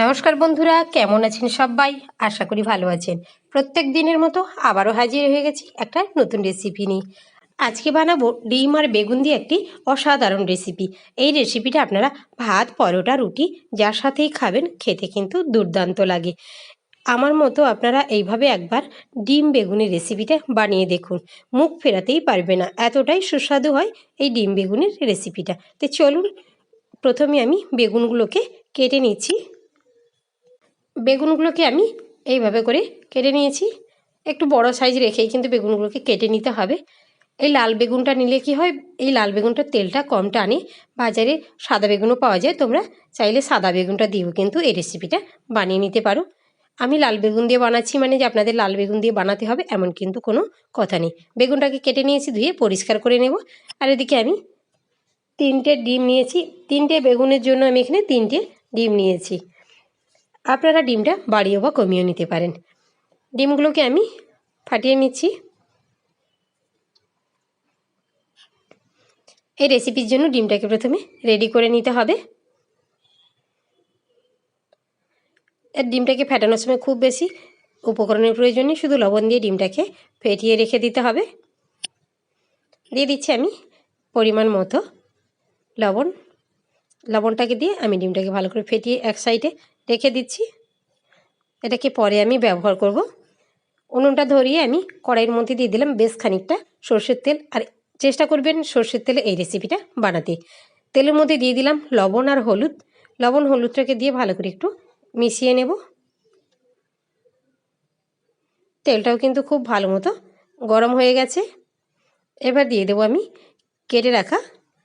নমস্কার বন্ধুরা, কেমন আছেন সবাই? আশা করি ভালো আছেন। প্রত্যেক দিনের মতো আবারও হাজির হয়ে গেছি একটা নতুন রেসিপি নিয়ে। আজকে বানাবো ডিম আর বেগুন দিয়ে একটি অসাধারণ রেসিপি এই রেসিপিটা আপনারা ভাত, পরোটা, রুটি, যার সাথেই খাবেন, খেতে কিন্তু দুর্দান্ত লাগে। আমার মতো আপনারা এইভাবে একবার ডিম বেগুনের রেসিপিটা বানিয়ে দেখুন। মুখ ফেরাতেই পারবে না। এতটাই সুস্বাদু হয় এই ডিম বেগুনের রেসিপিটা তো চলুন, প্রথমে আমি বেগুনগুলোকে কেটে নিচ্ছি। বেগুনগুলোকে আমি এইভাবে করে কেটে নিয়েছি। একটু বড় সাইজ রেখেই কিন্তু বেগুনগুলোকে কেটে নিতে হবে। এই লাল বেগুনটা নিলে কি হয়, এই লাল বেগুনটার তেলটা কম টানে। বাজারে সাদা বেগুনও পাওয়া যায়, তোমরা চাইলে সাদা বেগুনটা দিয়েও কিন্তু এই রেসিপিটা বানিয়ে নিতে পারো। আমি লাল বেগুন দিয়ে বানাচ্ছি মানে যে আপনাদের লাল বেগুন দিয়ে বানাতে হবে এমন কিন্তু কোনো কথা নেই। বেগুনটাকে কেটে নিয়েছি, ধুয়ে পরিষ্কার করে নেব। আর এদিকে আমি তিনটে ডিম নিয়েছি। তিনটে বেগুনের জন্য আমি এখানে তিনটে ডিম নিয়েছি। আপনারা ডিমটা বাড়িয়ে বা কমিয়ে নিতে পারেন। ডিমগুলোকে আমি ফাটিয়ে নিচ্ছি। এই রেসিপির জন্য ডিমটাকে প্রথমে রেডি করে নিতে হবে। ডিমটাকে ফেটানোর সময় খুব বেশি উপকরণের প্রয়োজন শুধু লবণ দিয়ে ডিমটাকে ফেটিয়ে রেখে দিতে হবে। দিয়ে দিচ্ছি আমি পরিমাণ মতো লবণ। লবণটাকে দিয়ে আমি ডিমটাকে ভালো করে ফেটিয়ে এক সাইডে রেখে দিচ্ছি। এটাকে পরে আমি ব্যবহার করব। উনুনটা ধরিয়ে আমি কড়াইয়ের মধ্যে দিয়ে দিলাম বেশ খানিকটা সর্ষের তেল। আর চেষ্টা করবেন সর্ষের তেলে এই রেসিপিটা বানাতে। তেলের মধ্যে দিয়ে দিলাম লবণ আর হলুদ। লবণ, হলুদটাকে দিয়ে ভালো করে একটু মিশিয়ে নেব। তেলটাও কিন্তু খুব ভালো মতো গরম হয়ে গেছে। এবার দিয়ে দেবো আমি কেটে রাখা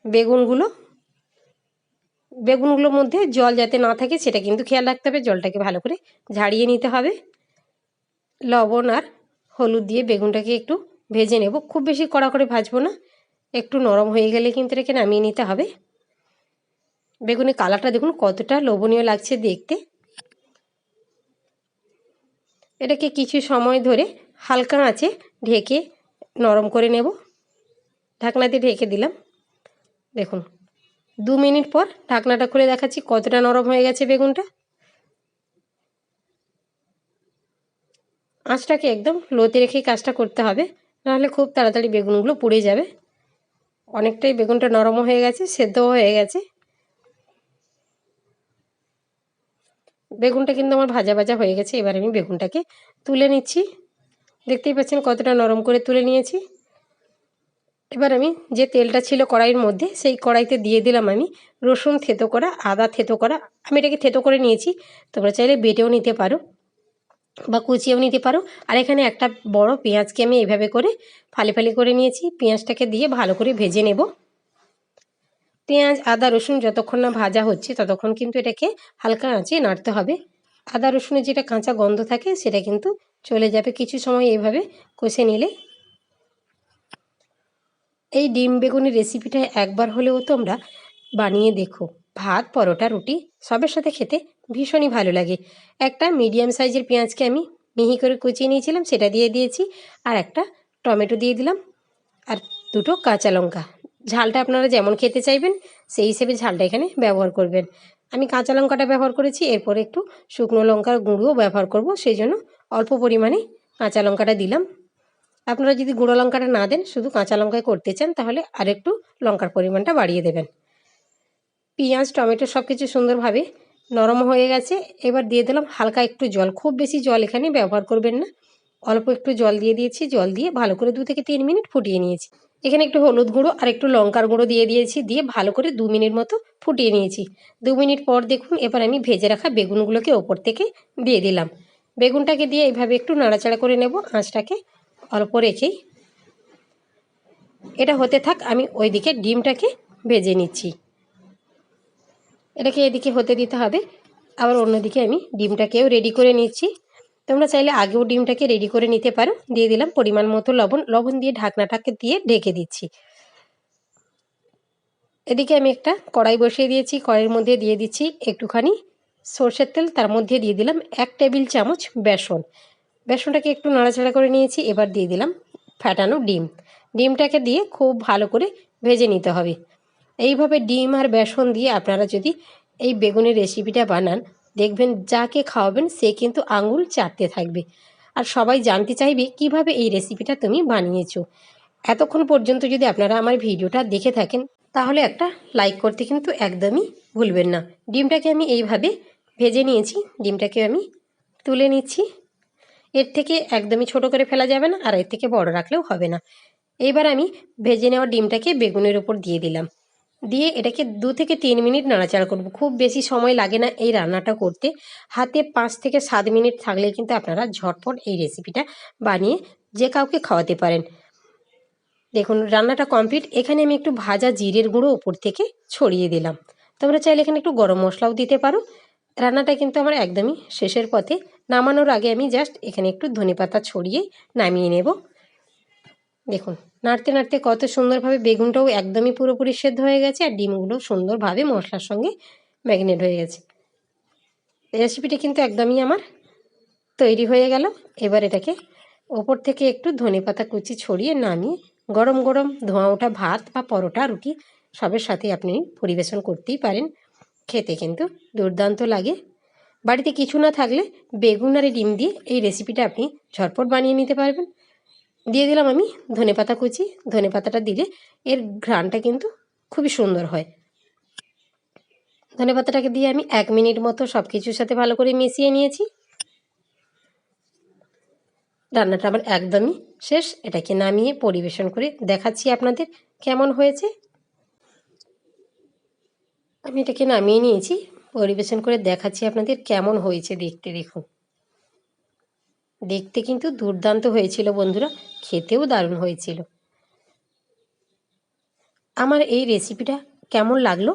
বেগুনগুলো। বেগুনগুলোর মধ্যে জল যাতে না থাকে, সেটা কিন্তু খেয়াল রাখতে হবে। জলটাকে ভালো করে ঝাড়িয়ে নিতে হবে। লবণ আর হলুদ দিয়ে বেগুনটাকে একটু ভেজে নেব। খুব বেশি কড়া করে ভাজবো না। একটু নরম হয়ে গেলে কিন্তু এটাকে নামিয়ে নিতে হবে। বেগুনের কালারটা দেখুন কতটা লোভনীয় লাগছে দেখতে। এটাকে কিছু সময় ধরে হালকা আঁচে ঢেকে নরম করে নেব। ঢাকনা দিয়ে ঢেকে দিলাম। দেখুন দু মিনিট পর ঢাকনাটা খুলে দেখাচ্ছি, কতটা নরম হয়ে গেছে বেগুনটা। আঁচটাকে একদম লোতে রেখেই কাজটা করতে হবে, নাহলে খুব তাড়াতাড়ি বেগুনগুলো পুড়ে যাবে। অনেকটাই বেগুনটা নরমও হয়ে গেছে, সেদ্ধও হয়ে গেছে। বেগুনটা কিন্তু আমার ভাজা ভাজা হয়ে গেছে, এবার আমি বেগুনটাকে তুলে নিচ্ছি। দেখতেই পাচ্ছেন কতটা নরম করে তুলে নিয়েছি। এবার আমি যে তেলটা ছিল কড়াইয়ের মধ্যে, সেই কড়াইতে দিয়ে দিলাম আমি রসুন থেতো করা, আদা থেতো করা। আমি এটাকে থেতো করে নিয়েছি। তোমরা চাইলে বেটেও নিতে পারো বা কুচিয়েও নিতে পারো। আর এখানে একটা বড় পেঁয়াজকে আমি এইভাবে করে ফালি ফালি করে নিয়েছি। পেঁয়াজটাকে দিয়ে ভালো করে ভেজে নেব। পেঁয়াজ, আদা, রসুন যতক্ষণ না ভাজা হচ্ছে, ততক্ষণ কিন্তু এটাকে হালকা আঁচে নাড়তে হবে। আদা, রসুনের যেটা কাঁচা গন্ধ থাকে, সেটা কিন্তু চলে যাবে। কিছু সময় এইভাবে কষে নিলে এই ডিম বেগুনের রেসিপিটা একবার হলেও তোমরা বানিয়ে দেখো। ভাত, পরোটা, রুটি, সবের সাথে খেতে ভীষণই ভালো লাগে। একটা মিডিয়াম সাইজের পেঁয়াজকে আমি মিহি করে কুচিয়ে নিয়েছিলাম, সেটা দিয়ে দিয়েছি, আর একটা টমেটো দিয়ে দিলাম, আর দুটো কাঁচা লঙ্কা। ঝালটা আপনারা যেমন খেতে চাইবেন, সেই হিসেবে ঝালটা এখানে ব্যবহার করবেন। আমি কাঁচা লঙ্কাটা ব্যবহার করেছি, এরপর একটু শুকনো লঙ্কার গুঁড়োও ব্যবহার করব, সেই জন্য অল্প পরিমাণে কাঁচা লঙ্কাটা দিলাম। আপনারা যদি গুঁড়ো লঙ্কাটা না দেন, শুধু কাঁচা লঙ্কায় করতে চান, তাহলে আরেকটু লঙ্কার পরিমাণটা বাড়িয়ে দেবেন। পেঁয়াজ, টমেটো সব কিছু সুন্দরভাবে নরম হয়ে গেছে। এবার দিয়ে দিলাম হালকা একটু জল। খুব বেশি জল এখানে ব্যবহার করবেন না। অল্প একটু জল দিয়ে দিয়েছি। জল দিয়ে ভালো করে দু থেকে তিন মিনিট ফুটিয়ে নিয়েছি। এখানে একটু হলুদ গুঁড়ো আর একটু লঙ্কার গুঁড়ো দিয়ে দিয়েছি। দিয়ে ভালো করে দু মিনিট মতো ফুটিয়ে নিয়েছি। দু মিনিট পর দেখুন, এবার আমি ভেজে রাখা বেগুনগুলোকে ওপর থেকে দিয়ে দিলাম। বেগুনটাকে দিয়ে এইভাবে একটু নাড়াচাড়া করে নেব। আঁচটাকে অল্প রেখেই এটা হতে থাক, আমি ওইদিকে ডিমটাকে ভেজে নিচ্ছি। এটাকে এদিকে হতে দিতে হবে, আবার অন্যদিকে আমি ডিমটাকেও রেডি করে নিচ্ছি। তোমরা চাইলে আগেও ডিমটাকে রেডি করে নিতে পারো। দিয়ে দিলাম পরিমাণ মতো লবণ লবণ দিয়ে ঢাকনাটাকে দিয়ে ঢেকে দিচ্ছি। এদিকে আমি একটা কড়াই বসিয়ে দিয়েছি, কড়াইয়ের মধ্যে দিয়ে দিচ্ছি একটুখানি সর্ষের তেল, তার মধ্যে দিয়ে দিলাম এক টেবিল চামচ বেসন। বেসনটাকে একটু নাড়াচাড়া করে নিয়েছি, এবার দিয়ে দিলাম ফ্যাটানো ডিম। ডিমটাকে দিয়ে খুব ভালো করে ভেজে নিতে হবে। এইভাবে ডিম আর বেসন দিয়ে আপনারা যদি এই বেগুনের রেসিপিটা বানান, দেখবেন যাকে খাওয়াবেন সে কিন্তু আঙুল চাটতে থাকবে। আর সবাই জানতে চাইবে, কীভাবে এই রেসিপিটা তুমি বানিয়েছো? এতক্ষণ পর্যন্ত যদি আপনারা আমার ভিডিওটা দেখে থাকেন, তাহলে একটা লাইক করতে কিন্তু একদমই ভুলবেন না। ডিমটাকে আমি এইভাবে ভেজে নিয়েছি, ডিমটাকে আমি তুলে নিচ্ছি। এর থেকে একদমই ছোট করে ফেলা যাবে না, আর এর থেকে বড় রাখলেও হবে না। এইবার আমি ভেজে নেওয়া ডিমটাকে বেগুনের উপর দিয়ে দিলাম। দিয়ে এটাকে দু থেকে তিন মিনিট নাড়াচাড়া করব। খুব বেশি সময় লাগে না এই রান্নাটা করতে। হাতে পাঁচ থেকে সাত মিনিট থাকলে কিন্তু আপনারা ঝটপট এই রেসিপিটা বানিয়ে যে কাউকে খাওয়াতে পারেন। দেখুন, রান্নাটা কমপ্লিট। এখানে আমি একটু ভাজা জিরের গুঁড়ো উপর থেকে ছড়িয়ে দিলাম। তোমরা চাইলে এখানে একটু গরম মশলাও দিতে পারো। রান্নাটা কিন্তু আমার একদমই শেষের পথে। নামানোর আগে আমি জাস্ট এখানে একটু ধনেপাতা ছড়িয়ে নামিয়ে নেব। দেখুন, নাড়তে নাড়তে কত সুন্দরভাবে বেগুনটাও একদমই পুরোপুরি সেদ্ধ হয়ে গেছে আর ডিমগুলো সুন্দরভাবে মশলার সঙ্গে ম্যাগনেট হয়ে গেছে। রেসিপিটা কিন্তু একদমই আমার তৈরি হয়ে গেল। এবার এটাকে ওপর থেকে একটু ধনেপাতা কুচি ছড়িয়ে নামিয়ে গরম গরম ধোঁয়া ওঠা ভাত বা পরোটা, রুটি সবের সাথে আপনি পরিবেশন করতেই পারেন। খেতে কিন্তু দুর্দান্ত লাগে। বাড়িতে কিছু না থাকলে বেগুন আর ডিম দিয়ে এই রেসিপিটা আপনি ঝটপট বানিয়ে নিতে পারবেন। দিয়ে দিলাম আমি ধনেপাতা কুচি। ধনেপাতাটা দিলে এর ঘ্রাণটা কিন্তু খুবই সুন্দর হয়। ধনেপাতাটাকে দিয়ে আমি এক মিনিট মতো সব কিছুর সাথে ভালো করে মিশিয়ে নিয়েছি। রান্নাটা আমার একদমই শেষ। এটাকে নামিয়ে পরিবেশন করে দেখাচ্ছি আপনাদের কেমন হয়েছে। আমি এটাকে নামিয়ে নিয়েছি। পরিবেশন করে দেখাচ্ছি আপনাদের কেমন হয়েছে দেখতে, দেখুন। দেখতে কিন্তু দুর্দান্ত হয়েছিল বন্ধুরা, খেতেও দারুণ হয়েছিল। আমার এই রেসিপিটা কেমন লাগল?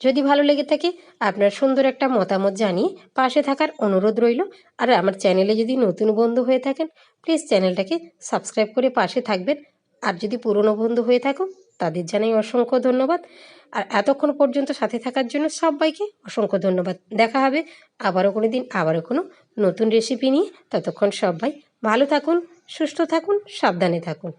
যদি ভালো লেগে থাকে, আপনার সুন্দর একটা মতামত জানিয়ে পাশে থাকার অনুরোধ রইল। আর আমার চ্যানেলে যদি নতুন বন্ধু হয়ে থাকেন প্লিজ চ্যানেলটাকে সাবস্ক্রাইব করে পাশে থাকবেন। আর যদি পুরনো বন্ধু হয়ে থাকো তাদের জানাই অসংখ্য ধন্যবাদ। আর এতক্ষণ পর্যন্ত সাথে থাকার জন্য সবাইকে অসংখ্য ধন্যবাদ। দেখা হবে আবারও কোনো দিন আবারও কোনো নতুন রেসিপি নিয়ে। ততক্ষণ সবাই ভালো থাকুন, সুস্থ থাকুন, সাবধানে থাকুন।